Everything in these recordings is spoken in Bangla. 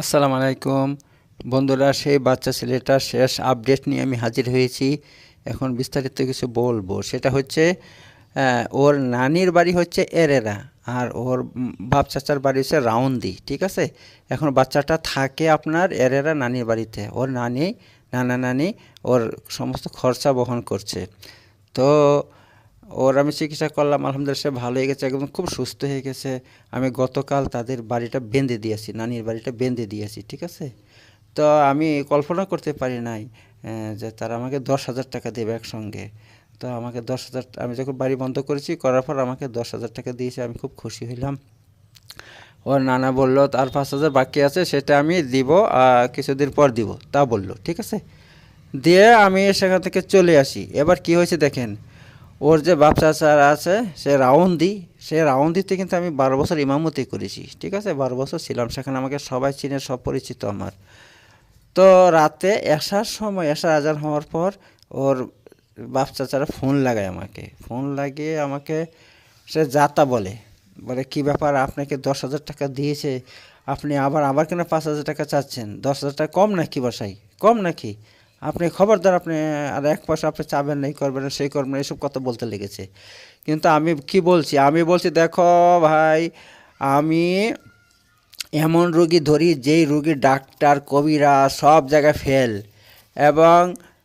আসসালামু আলাইকুম। বন্ধুরা, সেই বাচ্চা ছেলেটার শেষ আপডেট নিয়ে আমি হাজির হয়েছি। এখন বিস্তারিত কিছু বলব। সেটা হচ্ছে ওর নানির বাড়ি হচ্ছে এরেরা আর ওর বাপ চাচার বাড়ি হচ্ছে রাউন্দি, ঠিক আছে? এখন বাচ্চাটা থাকে আপনার এরেরা নানির বাড়িতে। ওর নানি, নানা নানি, ওর সমস্ত খরচা বহন করছে। তো ওর আমি চিকিৎসা করলাম, আলহামদুলিল্লাহ সে ভালো হয়ে গেছে একদম খুব সুস্থ হয়ে গেছে। আমি গতকাল তাদের বাড়িটা বেঁধে দিয়েছি, নানির বাড়িটা বেঁধে দিয়েছি, ঠিক আছে? তো আমি কল্পনা করতে পারি নাই যে তারা আমাকে দশ হাজার টাকা দেবে একসঙ্গে। তো আমাকে দশ হাজার, আমি যখন বাড়ি বন্ধ করেছি, করার পর আমাকে দশ হাজার টাকা দিয়েছে, আমি খুব খুশি হইলাম। ওর নানা বলল, তার পাঁচ হাজার বাকি আছে, সেটা আমি দিব কিছুদিন পর দিব। তা বলল, ঠিক আছে? দিয়ে আমি সেখান থেকে চলে আসি। এবার কি হয়েছে দেখেন ওর যে বাপ চাচার আছে, সে রাউন্দি, সে রাউন্দিতে কিন্তু আমি বারো বছর ইমামতি করেছি, ঠিক আছে? বারো বছর ছিলাম, সেখানে আমাকে সবাই চিনে, সব পরিচিত আমার। তো রাতে এসার সময়, এসার আজান হওয়ার পর ওর বাপ চাচারা ফোন লাগায় আমাকে। ফোন লাগিয়ে আমাকে সে যাতা বলে বলে, কি ব্যাপার? আপনাকে দশ হাজার টাকা দিয়েছে, আপনি আবার আবার কেন পাঁচ হাজার টাকা চাচ্ছেন? দশ হাজার টাকা কম নাকি বাসাই? কম নাকি? আপনি খবরদার, আপনি আর এক পয়সা আপনি চাবেন না, এই করবেন না, সেই করবেন এসব কথা বলতে লেগেছে। কিন্তু আমি কি বলছি? আমি বলছি, দেখো ভাই, আমি এমন রুগী ধরি, যেই রোগী ডাক্তার, কবিরা সব জায়গায় ফেল এবং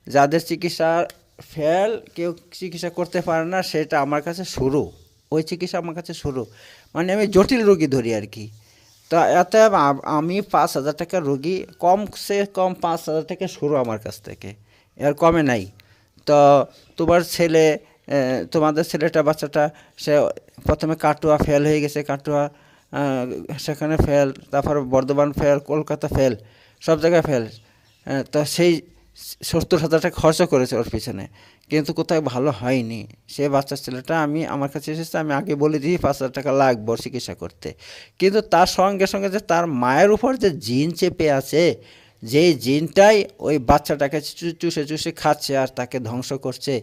যাদের চিকিৎসা ফেল কেউ চিকিৎসা করতে পারে না, সেটা আমার কাছে শুরু। ওই চিকিৎসা আমার কাছে শুরু। মানে আমি জটিল রোগী ধরি আর কি। তো এতে আমি পাঁচ হাজার টাকা রোগী, কম সে কম পাঁচ হাজার টাকা শুরু আমার কাছ থেকে। এর কমে নাই। তো তোমার ছেলে তোমাদের ছেলেটা, বাচ্চাটা, সে প্রথমে কাটুয়া ফেল হয়ে গেছে, কাটুয়া সেখানে ফেল তারপর বর্ধমান ফেল কলকাতা ফেল সব জায়গায় ফেল তো সেই সত্তর হাজার টাকা খরচ করেছে ওর পিছনে। কিন্তু কোথাও ভালো হয়নি। সে বাচ্চা ছেলেটা আমি, আমার কাছে এসেছে, আমি আগে বলে দিই, পাঁচ হাজার টাকা লাগবে চিকিৎসা করতে। কিন্তু তার সঙ্গে সঙ্গে যে তার মায়ের উপর যে জিন চেপে আছে, যেই জিনটাই ওই বাচ্চাটাকে চুষে চুষে খাচ্ছে আর তাকে ধ্বংস করছে,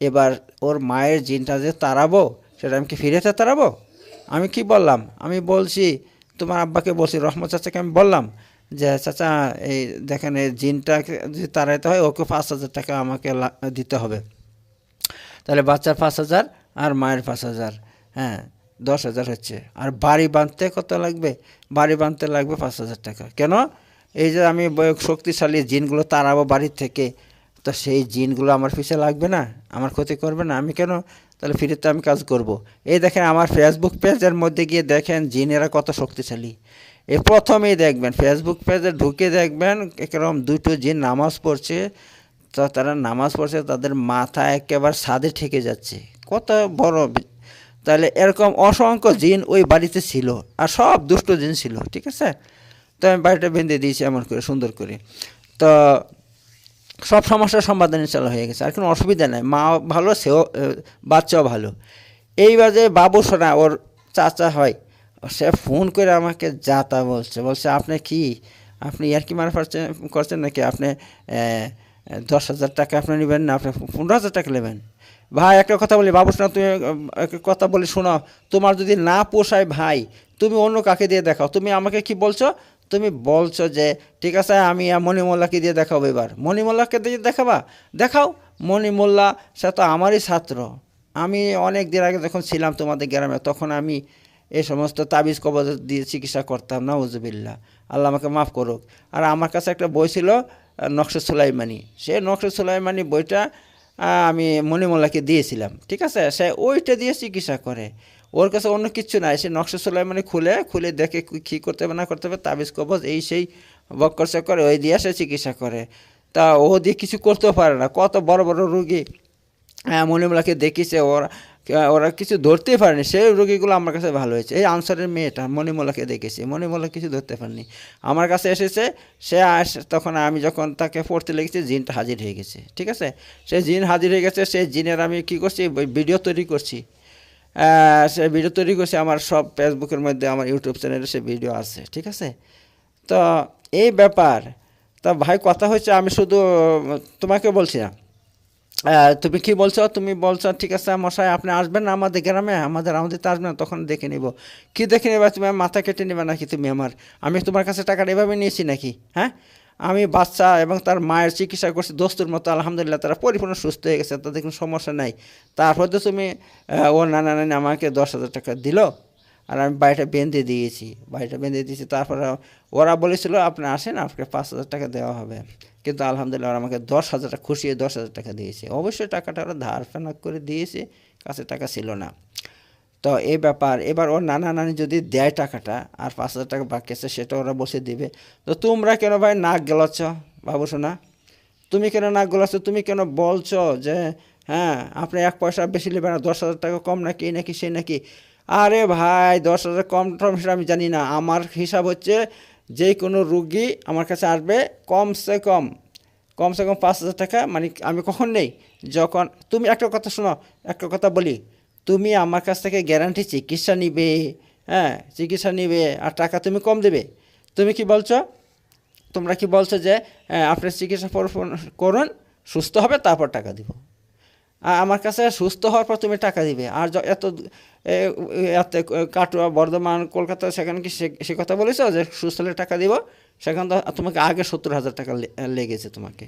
এবার ওর মায়ের জিনটা যে তাড়াবো, সেটা আমি কি ফিরেতে তাড়াবো? আমি কি বললাম? আমি বলছি, তোমার আব্বাকে বলছি, রহমত চাচাকে আমি বললাম যে, চাচা, এই দেখেন, এই জিনটা যদি তাড়াইতে হয়, ওকে পাঁচ হাজার টাকা আমাকে দিতে হবে। তাহলে বাচ্চার পাঁচ হাজার আর মায়ের পাঁচ হাজার হ্যাঁ দশ হাজার হচ্ছে। আর বাড়ি বাঁধতে কত লাগবে? বাড়ি বাঁধতে লাগবে পাঁচ হাজার টাকা। কেন? এই যে আমি শক্তিশালী জিনগুলো তাড়াবো বাড়ির থেকে, তো সেই জিনগুলো আমার পিছিয়ে লাগবে না, আমার ক্ষতি করবে না। আমি কেন? তাহলে ফ্রিতে আমি কাজ করব। এই দেখেন, আমার ফেসবুক পেজের মধ্যে গিয়ে দেখেন, জিনেরা কত শক্তিশালী। এই প্রথমেই দেখবেন ফেসবুক পেজে ঢুকে দেখবেন, এরকম দুটো জিন নামাজ পড়ছে, তো তারা নামাজ পড়ছে, তাদের মাথা একেবারে সাদে ঠেকে যাচ্ছে। কত বড় তাহলে এরকম অসংখ্য জিন ওই বাড়িতে ছিল, আর সব দুষ্ট জিন ছিল, ঠিক আছে? তো আমি বাড়িটা বেঁধে দিয়েছি এমন করে, সুন্দর করে। তো সব সমস্যার সমাধান ইনশাল্লাহ হয়ে গেছে, আর কোনো অসুবিধা নাই, মা ভালো, সেও বাচ্চাও ভালো। এইবার যে বাবু সোনা, ওর চাচা হয় সে ফোন করে আমাকে যা তা বলছে। বলছে, আপনি কি, আপনি আর কি মারা করছেন নাকি? আপনি দশ হাজার টাকা আপনি নেবেন না? আপনি পনেরো হাজার টাকা নেবেন? ভাই, একটা কথা বলি বাবু শোনা তুমি একটা কথা বলি, শোনো। তোমার যদি না পোষায় ভাই, তুমি অন্য কাকে দিয়ে দেখাও? তুমি আমাকে কি বলছো? তুমি বলছো যে, ঠিক আছে, আমি মণিমোল্লাকে দিয়ে দেখাবো এবার। মণিমোল্লাকে দিয়ে দেখাবা? দেখাও। মণিমোল্লা, সে তো আমারই ছাত্র। আমি অনেক দিন আগে যখন ছিলাম তোমাদের গ্রামে, তখন আমি এই সমস্ত তাবিজ কবজ দিয়ে চিকিৎসা করতাম না উজবিল্লা আল্লাহ আমাকে মাফ করুক। আর আমার কাছে একটা বই ছিল নকশা সুলাইমানি। সে নকশা সুলাইমানি বইটা আমি মণিমোল্লাকে দিয়েছিলাম, ঠিক আছে? সে ওইটা দিয়ে চিকিৎসা করে। ওর কাছে অন্য কিছু নাই। সে নকশা সুলাইমানি খুলে খুলে দেখে কী করতে হবে, না করতে হবে, তাবিজ কবজ এই সেই বক্কর করে ওই দিয়ে সে চিকিৎসা করে। তা ও দিয়ে কিছু করতেও পারে না। কত বড় বড় রুগী মণিমলাকে দেখিছে ওরা ওরা কিছু ধরতেই পারেনি। সেই রোগীগুলো আমার কাছে ভালো হয়েছে। এই আনসারের মেয়েটা, মণিমলাকে দেখেছি। মণিমলা কিছু ধরতে পারেনি। আমার কাছে এসেছে, সে আস, তখন আমি যখন তাকে পড়তে লেগেছি, জিনটা হাজির হয়ে গেছে। ঠিক আছে? সেই জিন হাজির হয়ে গেছে, সেই জিনের আমি কি করছি ভিডিও তৈরি করছি। সে ভিডিও তৈরি করছি, আমার সব ফেসবুকের মধ্যে, আমার ইউটিউব চ্যানেলে সে ভিডিও আছে। ঠিক আছে? তো এই ব্যাপার। তা ভাই, কথা হচ্ছে আমি শুধু তোমাকে বলছি না। তুমি কি বলছো? তুমি বলছো ঠিক আছে মশাই আপনি আসবেন না আমাদের গ্রামে আমাদের আমাদের তো আসবেন না, তখন দেখে নিব। কি দেখে নেবে তুমি? মাথা কেটে নেবে নাকি তুমি আমার? আমি তোমার কাছে টাকাটা এভাবে নিয়েছি নাকি? হ্যাঁ? আমি বাচ্চা এবং তার মায়ের চিকিৎসা করছি দোস্তুর মতো আলহামদুলিল্লাহ তারা পরিপূর্ণ সুস্থ হয়ে গেছে তাদের কোনো সমস্যা নাই। তারপর তো তুমি ও নানা নানি আমাকে দশ হাজার টাকা দিল আর আমি বাড়িটা বেঁধে দিয়েছি বাড়িটা বেঁধে দিয়েছি তারপরে ওরা বলেছিল আপনি আসেন আপনাকে পাঁচ হাজার টাকা দেওয়া হবে। কিন্তু আলহামদুলিল্লাহ ওরা আমাকে দশ হাজার টাকা খুশিয়ে দশ হাজার টাকা দিয়েছে। অবশ্যই টাকাটা ওরা ধার ফেনাক করে দিয়েছে, কাছে টাকা ছিল না। তো এই ব্যাপার, এবার ওর নানা নানি যদি দেয় টাকাটা আর পাঁচ হাজার টাকা বাকি আছে সেটা ওরা বসে দিবে। তো তোমরা কেন ভাই নাক গেলাচ্ছ? বাবু শোনা, তুমি কেন নাক গলাচ্ছ? তুমি কেন বলছো যে হ্যাঁ আপনি এক পয়সা বেশি নেবেন না দশ হাজার টাকা কম নাকি নাকি, সেই নাকি? আরে ভাই, দশ হাজার কম টম সেটা আমি জানি না। আমার হিসাব হচ্ছে যে কোনো রুগী আমার কাছে আসবে কমসে কম কমসে কম পাঁচ হাজার টাকা মানে আমি কখন নেই? যখন তুমি একটা কথা শোনো একটা কথা বলি তুমি আমার কাছ থেকে গ্যারান্টি চিকিৎসা নিবে হ্যাঁ চিকিৎসা নিবে আর টাকা তুমি কম দেবে। তুমি কি বলছো? তোমরা কি বলছো যে আহ, আপনি চিকিৎসা করুন সুস্থ হবে তারপর টাকা দিব। আমার কাছে সুস্থ হওয়ার পর তুমি টাকা দিবে। আর এত এত কাটোয়া বর্ধমান, কলকাতা, সেখানে কি সে- কথা বলেছ যে সুস্থ হলে টাকা দিব? সেখানে তো তোমাকে আগে সত্তর হাজার টাকা লেগেছে তোমাকে।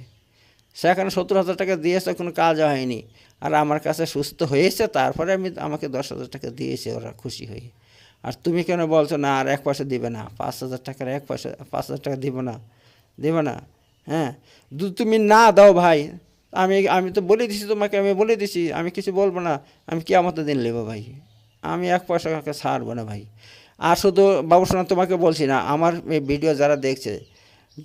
সেখানে সত্তর হাজার টাকা দিয়েছে, কোনো কাজ হয়নি। আর আমার কাছে সুস্থ হয়েছে, তারপরে আমি আমাকে দশ হাজার টাকা দিয়েছে ওরা খুশি হয়ে। আর তুমি কেন বলছো, না, আর এক পয়সা দিবে না। পাঁচ হাজার টাকার এক পয়সা, পাঁচ হাজার টাকা দিব না, দেবে না। হ্যাঁ? তুমি না দাও ভাই। আমি আমি তো বলে দিছি তোমাকে, আমি বলে দিছি, আমি কিছু বলব না। আমি কি আমাদের দিন নেব ভাই। আমি এক পয়সা কাকে ছাড়বো না ভাই। আর শুধু বাবুসোনা তোমাকে বলছি না, আমার এই ভিডিও যারা দেখছে,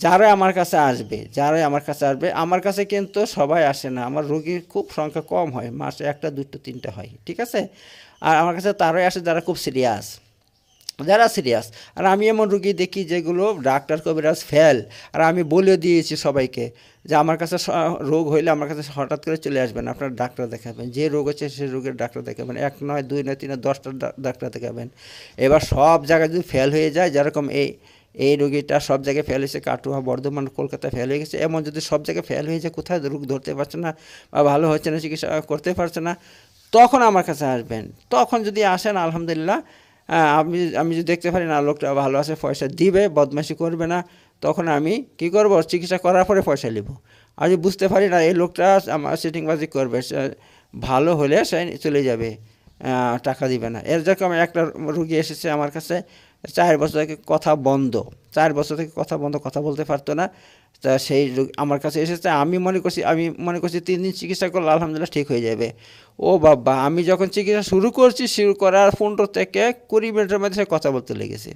যারাই আমার কাছে আসবে, যারাই আমার কাছে আসবে, আমার কাছে কিন্তু সবাই আসে না। আমার রোগীর খুব সংখ্যা কম হয়, মাসে একটা দুটো তিনটা হয়, ঠিক আছে? আর আমার কাছে তারাই আসে যারা খুব সিরিয়াস যারা সিরিয়াস আর আমি এমন রুগী দেখি যেগুলো ডাক্তার কবিরাজ ফেল, আর আমি বলে দিয়েছি সবাইকে যে আমার কাছে রোগ হইলে আমার কাছে হঠাৎ করে চলে আসবেন, আপনার ডাক্তার দেখাবেন, যে রোগ হচ্ছে সেই রোগের ডাক্তার দেখাবেন, এক নয়, দুই নয়, তিন দশটা ডাক্তার দেখাবেন। এবার সব জায়গায় যদি ফেল হয়ে যায়, যেরকম এই এই রোগীটা সব জায়গায় ফেল হয়েছে, কাটুয়া, বর্ধমান, কলকাতায় ফেল হয়ে গেছে, এমন যদি সব জায়গায় ফেল হয়ে যায়, কোথায় রোগ ধরতে পারছে না বা ভালো হচ্ছে না, চিকিৎসা করতে পারছে না, তখন আমার কাছে আসবেন। তখন যদি আসেন, আলহামদুলিল্লাহ আমি আমি যদি দেখতে পারি না, লোকটা ভালো আছে, পয়সা দিবে, বদমাশি করবে না, তখন আমি কি করব? চিকিৎসা করার পরে পয়সা নিব আর যদি বুঝতে পারি না, এই লোকটা আমার সিটিংবাজি করবে ভালো হলে সে চলে যাবে টাকা দিবে না। এর যেরকম একটা রুগী এসেছে আমার কাছে চার বছর থেকে কথা বন্ধ। চার বছর থেকে কথা বন্ধ, কথা বলতে পারতো না। তা সেই আমার কাছে এসেছে। আমি মনে করছি, আমি মনে করছি তিন দিন চিকিৎসা করলে আলহামদুলিল্লাহ ঠিক হয়ে যাবে। ও বাবা, আমি যখন চিকিৎসা শুরু করছি, শুরু করার পনেরো থেকে কুড়ি মিনিটের মধ্যে সে কথা বলতে লেগেছে।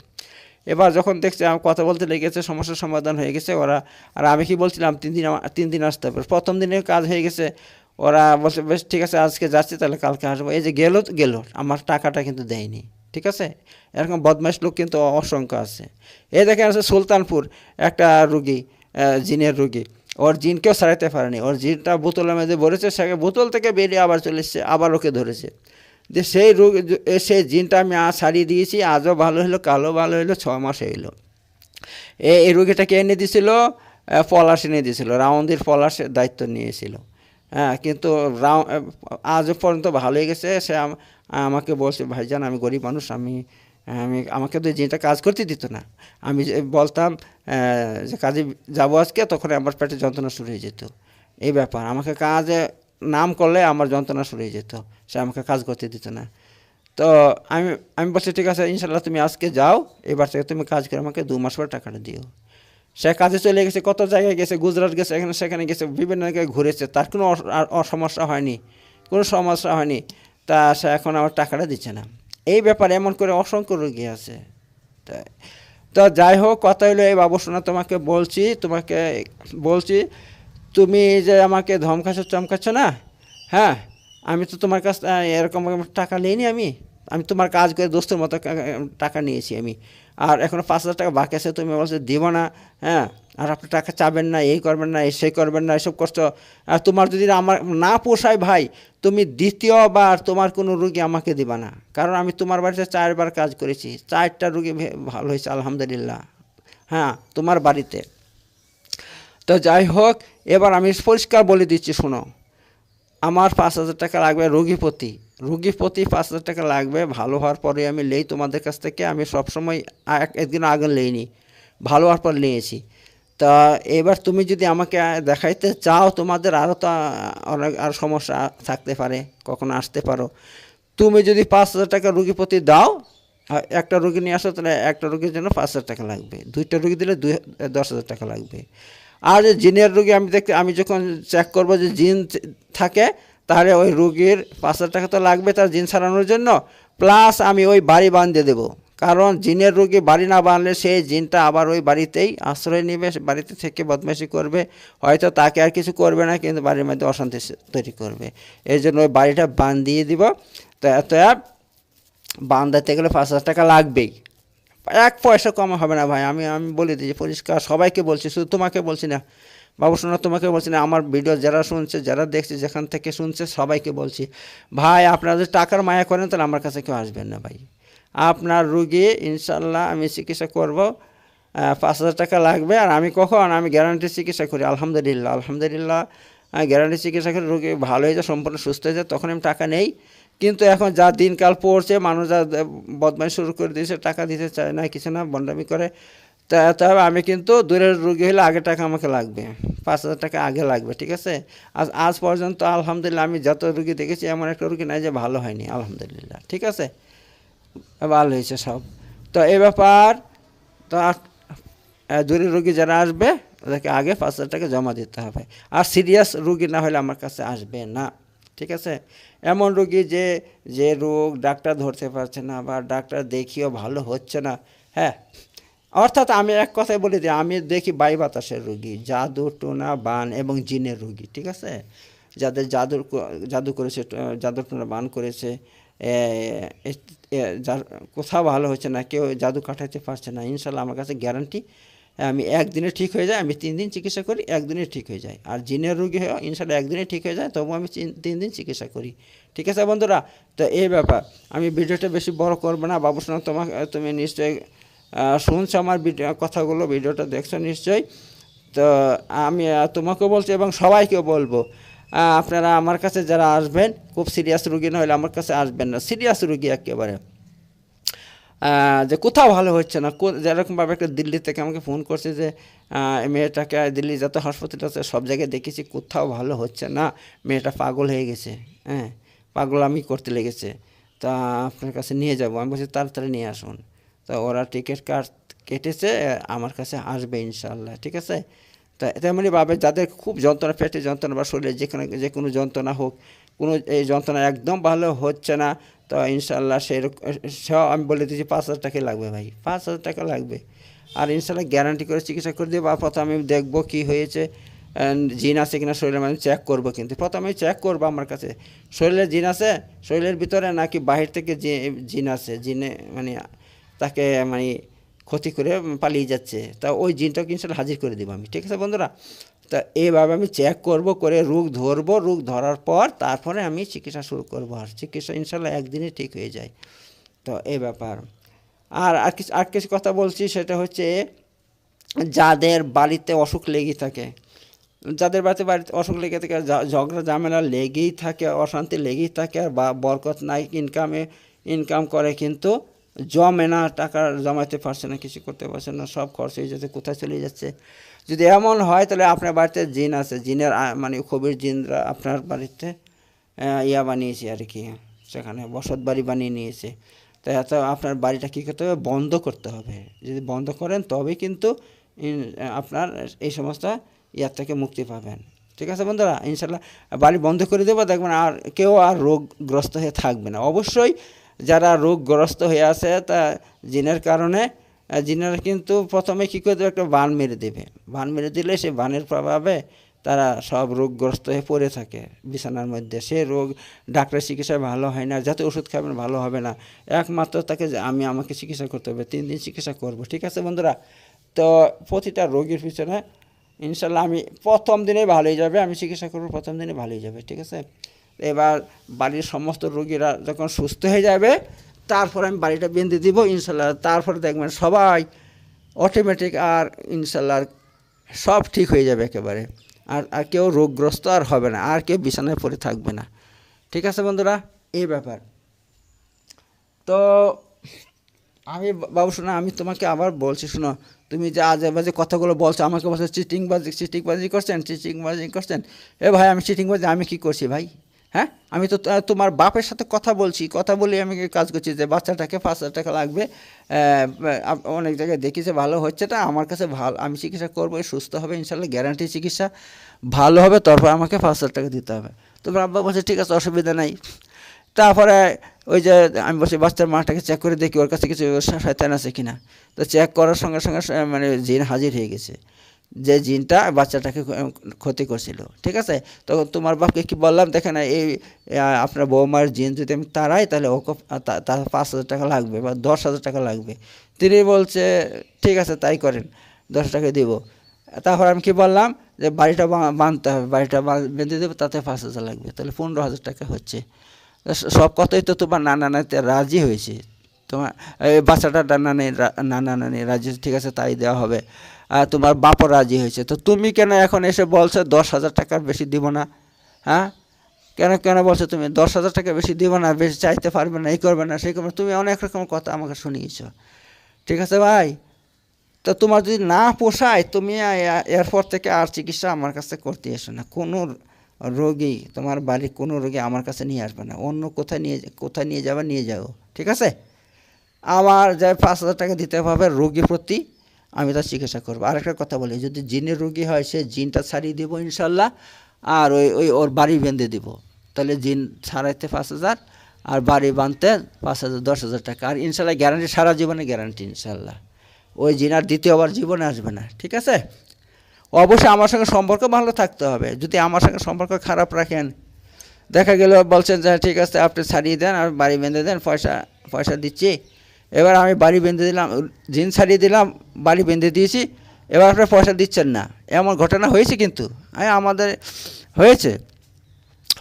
এবার যখন দেখছে আমার কথা বলতে লেগেছে, সমস্যার সমাধান হয়ে গেছে ওরা, আর আমি কি বলছিলাম, তিন দিন তিন দিন আসতে হবে। প্রথম দিনে কাজ হয়ে গেছে। ওরা বলছে, বেশ, ঠিক আছে, আজকে যাচ্ছি, তাহলে কালকে আসব। এই যে গেলো গেলো। আমার টাকাটা কিন্তু দেয়নি। ঠিক আছে? এরকম বদমাইশ লোক কিন্তু অসংখ্য আছে। এই দেখেন আছে সুলতানপুর একটা রুগী জিনের রুগী। ওর জিনকেও সারাইতে পারেনি। ওর জিনটা বোতলের মধ্যে ভরেছে সে বোতল থেকে বেরিয়ে আবার চলে এসছে আবার ওকে ধরেছে। যে সেই রোগ সেই জিনটা আমি আজ সারিয়ে দিয়েছি আজও ভালো হলো কালও ভালো হলো ছ মাস হইল এই রোগীটাকে এনে দিয়েছিল আহ, পলাশ এনে দিয়েছিল রাউন্ডের পলাশের দায়িত্ব নিয়েছিল। হ্যাঁ কিন্তু রাউ আজও পর্যন্ত ভালো হয়ে গেছে সে আমাকে বলছে, ভাইজান, আমি গরিব মানুষ, আমি আমি, আমাকে তো যেটা কাজ করতে দিত না। আমি বলতাম যে, কাজে যাব আজকে? তখন আমার পেটে যন্ত্রণা শুরু হয়ে যেত। এই ব্যাপার। আমাকে কাজে নাম করলে আমার যন্ত্রণা শুরু হয়ে যেত। সে আমাকে কাজ করতে দিত না। তো আমি আমি বলছি, ঠিক আছে ইনশাল্লাহ তুমি আজকে যাও, এবার থেকে তুমি কাজ করে আমাকে দু মাস পর টাকাটা দিও। সে কাজে চলে গেছে, কত জায়গায় গেছে, গুজরাট গেছে, এখানে সেখানে গেছে, বিভিন্ন জায়গায় ঘুরেছে। তার কোনো অসমস্যা হয়নি, কোনো সমস্যা হয়নি। তা সে এখন আমার টাকাটা দিচ্ছে না। এই ব্যাপারে এমন করে অসংখ্য রোগী আছে। তা তো যাই হোক, কথা হলো এই বাবু বাবুসোনা তোমাকে বলছি তোমাকে বলছি, তুমি যে আমাকে ধমকাচ্ছ, চমকাচ্ছ না? হ্যাঁ আমি তো তোমার কাছ এরকম টাকা নিইনি আমি। আমি তোমার কাজ করে, দোস্তের মতো টাকা নিয়েছি আমি। আর এখনও পাঁচ হাজার টাকা বাকি আছে, তুমি বলছো দিব না হ্যাঁ? আর আপনি টাকা চাবেন না, এই করবেন না সেই করবেন না, এসব করছ। আর তোমার যদি আমার না পোষায় ভাই, তুমি দ্বিতীয়বার তোমার কোনো রুগী আমাকে দিবা না। কারণ আমি তোমার বাড়িতে চারবার কাজ করেছি, চারটা রুগী ভালো হয়েছে, আলহামদুলিল্লাহ। হ্যাঁ তোমার বাড়িতে। তো যাই হোক, এবার আমি পরিষ্কার বলে দিচ্ছি, শোনো। আমার পাঁচ হাজার টাকা লাগবে রোগী প্রতি রোগী প্রতি পাঁচ হাজার টাকা লাগবে, ভালো হওয়ার পরে আমি লেই তোমাদের কাছ থেকে, আমি সবসময় এক একদিন আগে লেইনি, ভালো হওয়ার পর নিয়েছি। তা এবার তুমি যদি আমাকে দেখাইতে চাও, তোমাদের আরও তো অনেক, আর সমস্যা থাকতে পারে, কখনো আসতে পারো। তুমি যদি পাঁচ হাজার টাকা রুগী প্রতি দাও একটা রুগী নিয়ে আসো, তাহলে একটা রুগীর জন্য পাঁচ হাজার টাকা লাগবে। দুইটা রুগী দিলে দুই দশ হাজার টাকা লাগবে। আর যে জিনের রুগী আমি দেখতে, আমি যখন চেক করব যে জিন থাকে তাহলে ওই রুগীর পাঁচ হাজার টাকা তো লাগবে তার জিন সারানোর জন্য প্লাস আমি ওই বাড়ি বাঁধে দেবো। কারণ জিনের রোগী বাড়ি না বাঁধলে সেই জিনটা আবার ওই বাড়িতেই আশ্রয় নেবে, বাড়িতে থেকে বদমাইশি করবে, হয়তো তাকে আর কিছু করবে না, কিন্তু বাড়ির মধ্যে অশান্তি তৈরি করবে। এই জন্য ওই বাড়িটা বান দিয়ে দিব। তো এত বান্ধাতে গেলে পাঁচ হাজার টাকা লাগবেই। এক পয়সা কম হবে না ভাই, আমি আমি বলে দিই পরিষ্কার, সবাইকে বলছি, শুধু তোমাকে বলছি না বাবু শোনা তোমাকে বলছি না, আমার ভিডিও যারা শুনছে, যারা দেখছে, যেখান থেকে শুনছে, সবাইকে বলছি, ভাই, আপনারা যদি টাকার মায়া করেন, তাহলে আমার কাছে কেউ আসবেন না ভাই। আপনার রুগী ইনশাল্লাহ আমি চিকিৎসা করব পাঁচ হাজার টাকা লাগবে, আর আমি কখন? আমি গ্যারান্টি চিকিৎসা করি, আলহামদুলিল্লাহ আলহামদুলিল্লাহ গ্যারান্টি চিকিৎসা করে রুগী ভালো হয়ে যায়, সম্পূর্ণ সুস্থ হয়ে যায়, তখন আমি টাকা নেই। কিন্তু এখন যা দিনকাল পড়ছে, মানুষ যা বদমাই শুরু করে দিয়েছে, টাকা দিতে চায় না, কিছু না, বন্ডামি করে তবে আমি কিন্তু দূরের রুগী হলে আগে টাকা আমাকে লাগবে। পাঁচ হাজার টাকা আগে লাগবে, ঠিক আছে? আজ আজ পর্যন্ত আলহামদুলিল্লাহ আমি যত রুগী দেখেছি, এমন একটা রুগী নাই যে ভালো হয়নি, আলহামদুলিল্লাহ, ঠিক আছে? ভালো হয়েছে সব। তো এই ব্যাপার, তো দূরের রুগী যারা আসবে, তাদেরকে আগে পাঁচ হাজার টাকা জমা দিতে হবে। আর সিরিয়াস রুগী না হলে আমার কাছে আসবে না, ঠিক আছে? এমন রুগী যে যে রোগ ডাক্তার ধরতে পারছে না বা ডাক্তার দেখিও ভালো হচ্ছে না হ্যাঁ? অর্থাৎ আমি এক কথায় বলি যে আমি দেখি বাই বাতাসের রুগী, জাদু, টোনা, বান এবং জিনের রুগী, ঠিক আছে? যাদের জাদুর জাদু করেছে জাদু টোনা, বান করেছে যার কোথাও ভালো হচ্ছে না, কেউ জাদু কাটাতে পারছে না, ইনশাল্লাহ আমার কাছে গ্যারান্টি, আমি একদিনে ঠিক হয়ে যায়, আমি তিন দিন চিকিৎসা করি, একদিনে ঠিক হয়ে যায়। আর জিনের রুগী হয় ইনশাল্লাহ একদিনে ঠিক হয়ে যায় তবু আমি তিন দিন চিকিৎসা করি। ঠিক আছে বন্ধুরা? তো এই ব্যাপার। আমি ভিডিওটা বেশি বড় করব না বাবুসোনা তোমাকে, তুমি নিশ্চয়ই শুনছো আমার ভিডিও, কথাগুলো, ভিডিওটা দেখছ নিশ্চয়ই। তো আমি তোমাকেও বলছি এবং সবাইকে বলব আপনারা আমার কাছে যারা আসবেন, খুব সিরিয়াস রুগী না হলে আমার কাছে আসবেন না। সিরিয়াস রুগী একেবারে। যে কোথাও ভালো হচ্ছে না যেরকমভাবে একটা দিল্লি থেকে আমাকে ফোন করছে যে মেয়েটাকে দিল্লি যত হাসপাতাল আছে, সব জায়গায় দেখেছি, কোথাও ভালো হচ্ছে না। মেয়েটা পাগল হয়ে গেছে হ্যাঁ পাগল আমি করতে লেগেছে। তা আপনার কাছে নিয়ে যাব। আমি বলছি, তাড়াতাড়ি নিয়ে আসুন। তো ওরা টিকিট কাট, কেটেছে, আমার কাছে আসবে ইনশাল্লাহ ঠিক আছে? তা তেমনিভাবে যাদের খুব যন্ত্রণা, পেটে যন্ত্রণা বা শরীরে যেখানে যে কোনো যন্ত্রণা হোক, কোনো এই যন্ত্রণা একদম ভালো হচ্ছে না, তো ইনশাল্লাহ সেরকম আমি বলে দিয়েছি পাঁচ হাজার টাকা লাগবে ভাই, পাঁচ হাজার টাকা লাগবে। আর ইনশাল্লাহ গ্যারান্টি করে চিকিৎসা করে দিয়ে বা প্রথমে আমি দেখব কী হয়েছে জিন আছে কিনা শরীরে মানে চেক করব কিন্তু। প্রথমে চেক করব আমার কাছে, শরীরে জিন আছে, শরীরের ভিতরে নাকি বাহির থেকে যে জিন আছে জিনে মানে তাকে মানে ক্ষতি করে পালিয়ে যাচ্ছে। তা ওই জিনটাকে ইনশাল্লাহ হাজির করে দেবো আমি। ঠিক আছে বন্ধুরা? তা এইভাবে আমি চেক করব, করে রোগ ধরবো, রোগ ধরার পর তারপরে আমি চিকিৎসা শুরু করব। আর চিকিৎসা ইনশাল্লাহ একদিনে ঠিক হয়ে যায়। তো এই ব্যাপার। আর আর কিছু আর কিছু কথা বলছি, সেটা হচ্ছে যাদের বাড়িতে অসুখ লেগে থাকে, যাদের বাড়িতে বাড়িতে অসুখ লেগে থাকে ঝগড়া, ঝামেলা লেগেই থাকে, অশান্তি লেগেই থাকে, আর বা বরকত নাই ইনকামে ইনকাম করে কিন্তু জমে না, টাকা জমাতে পারছে না, কিছু করতে পারছে না, সব খরচ হয়ে যাচ্ছে, কোথায় চলে যাচ্ছে? যদি এমন হয়, তাহলে আপনার বাড়িতে জিন আছে, জিনের মানে কবির জিনরা আপনার বাড়িতে ইয়া বানিয়েছে আর কি, সেখানে বসত বাড়ি বানিয়ে নিয়েছে। তাই এত আপনার বাড়িটা কী করতে হবে? বন্ধ করতে হবে। যদি বন্ধ করেন তবে কিন্তু আপনার এই সমস্ত ইয়ার থেকে মুক্তি পাবেন। ঠিক আছে বন্ধুরা? ইনশাল্লাহ, বাড়ি বন্ধ করে দেবো, দেখবেন আর কেউ আর রোগগ্রস্ত হয়ে থাকবে না। অবশ্যই যারা রোগগ্রস্ত হয়ে আছে, তা জিনের কারণে জিনেরা কিন্তু প্রথমে কী করে দেবে? একটা বান মেরে দেবে। বান মেরে দিলে সে বানের প্রভাবে তারা সব রোগগ্রস্ত হয়ে পড়ে থাকে। বিছানার মধ্যে সে রোগ ডাক্তার চিকিৎসা ভালো হয় না, যাতে ওষুধ খাবেন ভালো হবে না। একমাত্র তাকে আমি, আমাকে চিকিৎসা করতে হবে, তিন দিন চিকিৎসা করব। ঠিক আছে বন্ধুরা? তো প্রতিটা রোগীর পিছনে ইনশাল্লাহ আমি প্রথম দিনে ভালোই যাবে, আমি চিকিৎসা করব, প্রথম দিনে ভালোই যাবে। ঠিক আছে? এবার বাড়ির সমস্ত রোগীরা যখন সুস্থ হয়ে যাবে, তারপর আমি বাড়িটা বেঁধে দিব, ইনশাল্লাহ। তারপরে দেখবেন সবাই অটোমেটিক আর ইনশাল্লাহ সব ঠিক হয়ে যাবে একেবারে। আর আর কেউ রোগগ্রস্ত আর হবে না, আর কেউ বিছানায় পড়ে থাকবে না। ঠিক আছে বন্ধুরা? এই ব্যাপার। তো আমি বাবু শোনো, আমি তোমাকে আবার বলছি, শোনো, তুমি যে আজে বাজে কথাগুলো বলছো, আমাকে বলছো, চিটিংবাজি চিটিংবাজি করছেন চিটিংবাজি করছেন? এ ভাই, আমি চিটিংবাজি, আমি কি করছি ভাই? হ্যাঁ? আমি তো তোমার বাপের সাথে কথা বলছি। কথা বলে আমি কাজ করছি যে বাচ্চাটাকে পাঁচ হাজার টাকা লাগবে। অনেক জায়গায় দেখি যে ভালো হচ্ছে না আমার কাছে ভালো, আমি চিকিৎসা করব, সুস্থ হবে, ইনশাল্লাহ গ্যারান্টি চিকিৎসা ভালো হবে। তারপর আমাকে পাঁচ হাজার টাকা দিতে হবে। তোমার আব্বা বলছে, ঠিক আছে, অসুবিধা নাই। তারপরে ওই যে আমি বলছি, বাচ্চার মাটাকে চেক করে দেখি, ওর কাছে কিছু শয়তান আছে কিনা? তো চেক করার সঙ্গে সঙ্গে মানে জিন হাজির হয়ে গেছে। যে জিনটা বাচ্চাটাকে ক্ষতি করছিল। ঠিক আছে? তো তোমার বাপকে কি বললাম দেখে না, এই আপনার বৌমার জিন যদি আমি তারাই তাহলে ওকে তার পাঁচ হাজার টাকা লাগবে বা দশ হাজার টাকা লাগবে। তিনি বলছে, ঠিক আছে, তাই করেন, দশ টাকা দিব। তারপর আমি কি বললাম, যে বাড়িটা বাঁধতে হবে, বাড়িটা বেঁধে দেবো, তাতে পাঁচ হাজার লাগবে, তাহলে পনেরো হাজার টাকা হচ্ছে। সব কথাই তো তোমার নানা নানিতে রাজি হয়েছে। তোমার, এই বাচ্চাটা নানি নানা নানি রাজি, ঠিক আছে, তাই দেওয়া হবে। তোমার বাপও রাজি হয়েছে। তো তুমি কেন এখন এসে বলছো দশ হাজার টাকার বেশি দিব না? হ্যাঁ? কেন কেন বলছো তুমি? দশ হাজার টাকা বেশি দিব না, বেশি চাইতে পারবে না, এই করবে না, সেই করবে তুমি অনেক রকম কথা আমাকে শুনিয়েছ। ঠিক আছে ভাই? তো তোমার যদি না পোষায়, তুমি এরপর থেকে আর চিকিৎসা আমার কাছে করতে এসো না। কোনো রোগী, তোমার বাড়ির কোনো রোগী আমার কাছে নিয়ে আসবে না। অন্য কোথায় নিয়ে কোথায় নিয়ে যাবে, নিয়ে যাও। ঠিক আছে? আমার যাই পাঁচ হাজার টাকা দিতে হবে রোগী প্রতি আমি তার চিকিৎসা করব। আরেকটা কথা বলি, যদি জিনের রোগী হয়, সে জিনটা ছাড়িয়ে দেবো ইনশাল্লাহ, আর ওই ওই ওর বাড়ি বেঁধে দিব। তাহলে জিন ছাড়াইতে পাঁচ হাজার, আর বাড়ি বাঁধতে পাঁচ হাজার, দশ হাজার টাকা। আর ইনশাল্লাহ গ্যারান্টি সারা জীবনে গ্যারান্টি ইনশাল্লাহ। ওই জিন আর দ্বিতীয়বার জীবনে আসবে না, ঠিক আছে? অবশ্যই আমার সঙ্গে সম্পর্ক ভালো থাকতে হবে। যদি আমার সঙ্গে সম্পর্ক খারাপ রাখেন, দেখা গেল বলছেন যে ঠিক আছে, আপনি ছাড়িয়ে দেন, আর বাড়ি বেঁধে দেন, পয়সা পয়সা দিচ্ছি। এবার আমি বাড়ি বেঁধে দিলাম জিন সারিয়ে দিলাম, বাড়ি বেঁধে দিয়েছি, এবার আপনার পয়সা দিচ্ছেন না। এমন ঘটনা হয়েছে কিন্তু হ্যাঁ আমাদের হয়েছে।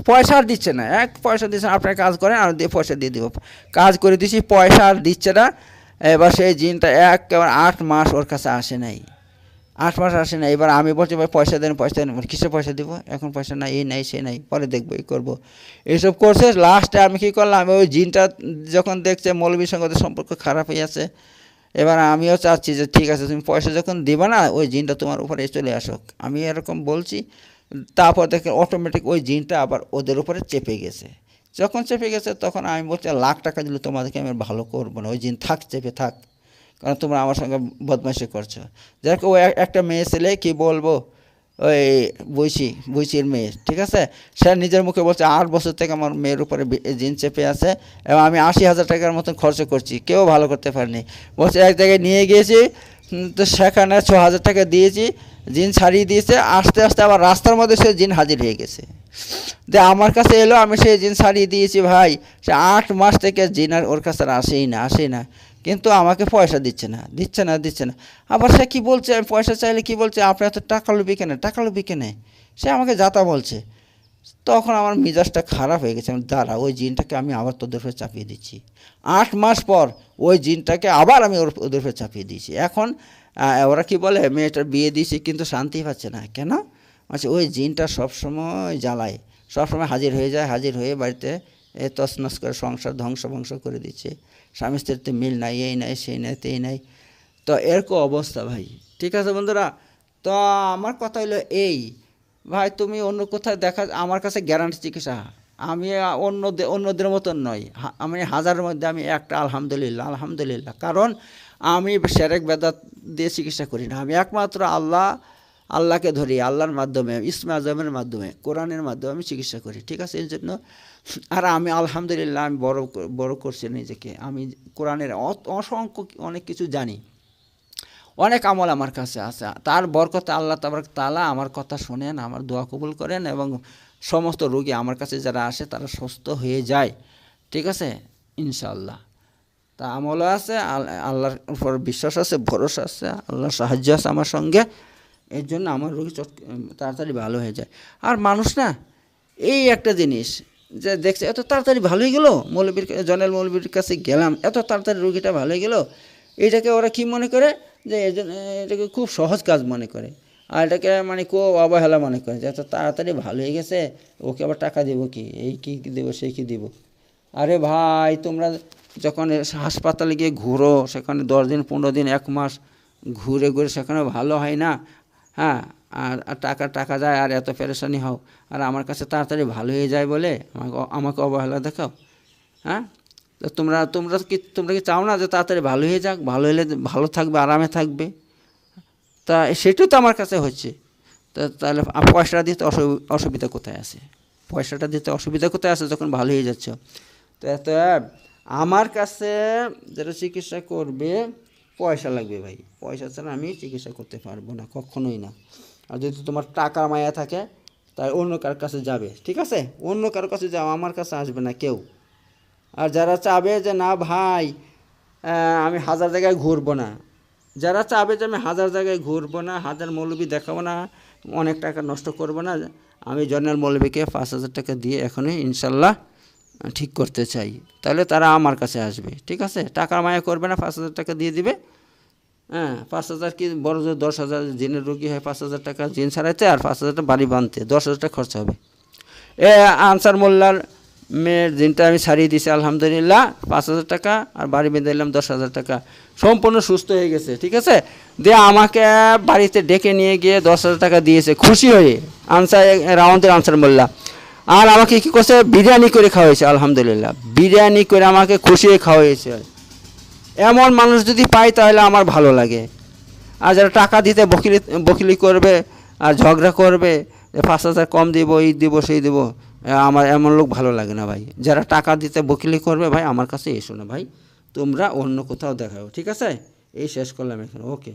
পয়সা আর দিচ্ছে না, এক পয়সা দিচ্ছে না, আপনার কাজ করেন আর দিয়ে পয়সা দিয়ে দেবো। কাজ করে দিছি পয়সা আর দিচ্ছে না, এবার সেই জিনটা এক আট মাস ওর কাছে আসে নাই। আট মাস আসে না, এবার আমি বলছি, ভাই, পয়সা দেন পয়সা দেন। কিসে পয়সা দিব? এখন পয়সা নাই, এই নাই, সে নাই, পরে দেখব, এই করব। এইসব করছে লাস্টে আমি কী করলাম, আমি ওই জিনটা যখন দেখছে, মৌলবীর সঙ্গে সম্পর্ক খারাপ হয়ে আছে এবার আমিও চাচ্ছি যে, ঠিক আছে, তুমি পয়সা যখন দিবা না, ওই জিনটা তোমার উপরে চলে আসুক। আমি এরকম বলছি, তারপর দেখে অটোমেটিক ওই জিনটা আবার ওদের উপরে চেপে গেছে। যখন চেপে গেছে, তখন আমি বলছি, লাখ টাকা দিলে তোমাদেরকে আমি ভালো করব না, ওই জিন থাক, চেপে থাক। কারণ তোমরা আমার সঙ্গে বদমাইশি করছ। যাক ও একটা মেয়ে ছেলে, কি বলব? ওই বৈশি বৈশির মেয়ে, ঠিক আছে? সে নিজের মুখে বলছে, আট বছর থেকে আমার মেয়ের উপরে জিন চেপে আছে এবং আমি আশি হাজার টাকার মতন খরচ করছি, কেউ ভালো করতে পারেনি। বলছে, এক জায়গায় নিয়ে গিয়েছি তো সেখানে ছ হাজার টাকা দিয়েছি, জিন ছাড়িয়ে দিয়েছে, আস্তে আস্তে আবার রাস্তার মধ্যে সে জিন হাজির হয়ে গেছে। যে আমার কাছে এলো, আমি সেই জিন ছাড়িয়ে দিয়েছি, ভাই। সে আট মাস থেকে জিন আর ওর কাছে আসেই না আসেই না। কিন্তু আমাকে পয়সা দিচ্ছে না দিচ্ছে না দিচ্ছে না। আবার সে কি বলছে? আমি পয়সা চাইলে কি বলছে? আপনি এত টাকা লুবি কেনে? টাকা লুবি কেনে? সে আমাকে যাতা বলছে। তখন আমার মেজাজটা খারাপ হয়ে গেছে। আমি, দাঁড়া, ওই জিনটাকে আমি আবার তোদের উপরে চাপিয়ে দিচ্ছি। আট মাস পর ওই জিনটাকে আবার আমি ওর, ওদের উপরে চাপিয়ে দিয়েছি। এখন ওরা কি বলে? মেয়েটার বিয়ে দিয়েছি, কিন্তু শান্তি পাচ্ছে না। কেন? আচ্ছা ওই জিনটা সবসময় জ্বালায়। সবসময় হাজির হয়ে যায়, হাজির হয়ে বাড়িতে এ তছনছ করে, সংসার ধ্বংস ভংস করে দিচ্ছে। স্বামী স্ত্রীতে মিল নাই, এই নাই, সেই নাই, তেই নাই। তো এরকম অবস্থা ভাই। ঠিক আছে বন্ধুরা? তো আমার কথা হলো এই, ভাই তুমি অন্য কোথায় দেখা, আমার কাছে গ্যারান্টি চিকিৎসা আমি অন্য অন্যদের মতন নয় আমি হাজারের মধ্যে আমি একটা আলহামদুলিল্লাহ আলহামদুলিল্লাহ। কারণ আমি সেরেক বেদাত দিয়ে চিকিৎসা করি না। আমি একমাত্র আল্লাহ আল্লাহকে ধরি, আল্লাহর মাধ্যমে, ইসমা আজমের মাধ্যমে, কোরআনের মাধ্যমে আমি চিকিৎসা করি, ঠিক আছে? এই জন্য আর আমি আলহামদুলিল্লাহ আমি বড় বড় করছি নিজেকে। আমি কোরআনের অসংখ্য অনেক কিছু জানি। অনেক আমল আমার কাছে আছে। তার বরকতে আল্লাহ তাবারক তালা আমার কথা শোনেন, আমার দোয়া কবুল করেন এবং সমস্ত রোগী আমার কাছে যারা আসে তারা সুস্থ হয়ে যায়, ঠিক আছে? ইনশাল্লাহ তা আমলও আছে আল্লাহর উপর বিশ্বাস আছে, ভরসা আছে, আল্লাহর সাহায্য আছে আমার সঙ্গে। এর জন্য আমার রোগী চট তাড়াতাড়ি ভালো হয়ে যায়। আর মানুষ না, এই একটা জিনিস যে দেখছে, এত তাড়াতাড়ি ভালো হয়ে গেলো, মৌলবীর কা- জনের মৌলবীর কাছে গেলাম, এত তাড়াতাড়ি রোগীটা ভালো হয়ে গেলো। এটাকে ওরা কি মনে করে? যে এটাকে খুব সহজ কাজ মনে করে। আর এটাকে মানে কেউ অবহেলা মনে করে যে এত তাড়াতাড়ি ভালো হয়ে গেছে, ওকে আবার টাকা দেবো কি? এই কী দেবো, সেই কী দেবো? আরে ভাই, তোমরা যখন হাসপাতালে গিয়ে ঘুরো, সেখানে দশ দিন, পনেরো দিন, এক মাস ঘুরে ঘুরে সেখানে ভালো হয় না হ্যাঁ আর আর টাকা টাকা যায়, আর এত পেরেশানি হও। আর আমার কাছে তাড়াতাড়ি ভালো হয়ে যায় বলে আমাকে আমাকে অবহেলা দেখাও। হ্যাঁ? তো তোমরা তোমরা কি তোমরা কি চাও না যে তাড়াতাড়ি ভালো হয়ে যাক? ভালো হলে ভালো থাকবে, আরামে থাকবে? তা সেটাও তো আমার কাছে হচ্ছে। তা তাহলে পয়সাটা দিতে অসু- অসুবিধা কোথায় আছে? পয়সাটা দিতে অসুবিধা কোথায় আছে যখন ভালো হয়ে যাচ্ছে? তো এত আমার কাছে যারা চিকিৎসা করবে পয়সা লাগবে ভাই। পয়সা ছাড়া আমি চিকিৎসা করতে পারব না, কখনোই না। আর যদি তোমার টাকা মায়া থাকে, তাই অন্য কার কাছে যাবে, ঠিক আছে? অন্য কারোর কাছে যাও, আমার কাছে আসবে না কেউ। আর যারা চাবে যে, না ভাই আমি হাজার জায়গায় ঘুরবো না। যারা চাবে যে, আমি হাজার জায়গায় ঘুরবো না, হাজার মৌলবি দেখাবো না, অনেক টাকা নষ্ট করব না, আমি জনের মৌলবীকে পাঁচ হাজার টাকা দিয়ে এখনই ইনশাল্লাহ ঠিক করতে চাই, তাহলে তারা আমার কাছে আসবে, ঠিক আছে? টাকার মায়া করবে না, পাঁচ হাজার টাকা দিয়ে দিবে। হ্যাঁ পাঁচ হাজার কি বড় জোর দশ হাজার জিনের রোগী হয়, পাঁচ হাজার টাকা জিন ছাড়াইতে আর পাঁচ হাজার টাকা বাড়ি বাঁধতে দশ হাজার টাকা খরচা হবে। এ, আনসার মোল্লার মেয়ের দিনটা আমি ছাড়িয়ে দিয়েছি আলহামদুলিল্লাহ, পাঁচ হাজার টাকা আর বাড়ি বেঁধে দিলাম দশ হাজার টাকা। সম্পূর্ণ সুস্থ হয়ে গেছে, ঠিক আছে? দিয়ে আমাকে বাড়িতে ডেকে নিয়ে গিয়ে দশ হাজার টাকা দিয়েছে, খুশি হয়ে, আনসার, রাউন্ডের আনসার মোল্লা। আর আমাকে কী করছে? বিরিয়ানি করে খাওয়াইছে, আলহামদুলিল্লাহ। বিরিয়ানি করে আমাকে খুশি হয়ে খাওয়াইছে। এমন মানুষ যদি পাই তাহলে আমার ভালো লাগে। আর যারা টাকা দিতে বকিলি বকিলি করবে, আর ঝগড়া করবে পাঁচ হাজার কম দিব, এই দিব, সেই দিব আমার এমন লোক ভালো লাগে না ভাই। যারা টাকা দিতে বকিলি করবে ভাই, আমার কাছে এসো না ভাই। তোমরা অন্য কোথাও দেখাও, ঠিক আছে? এই শেষ করলাম এখন, ওকে।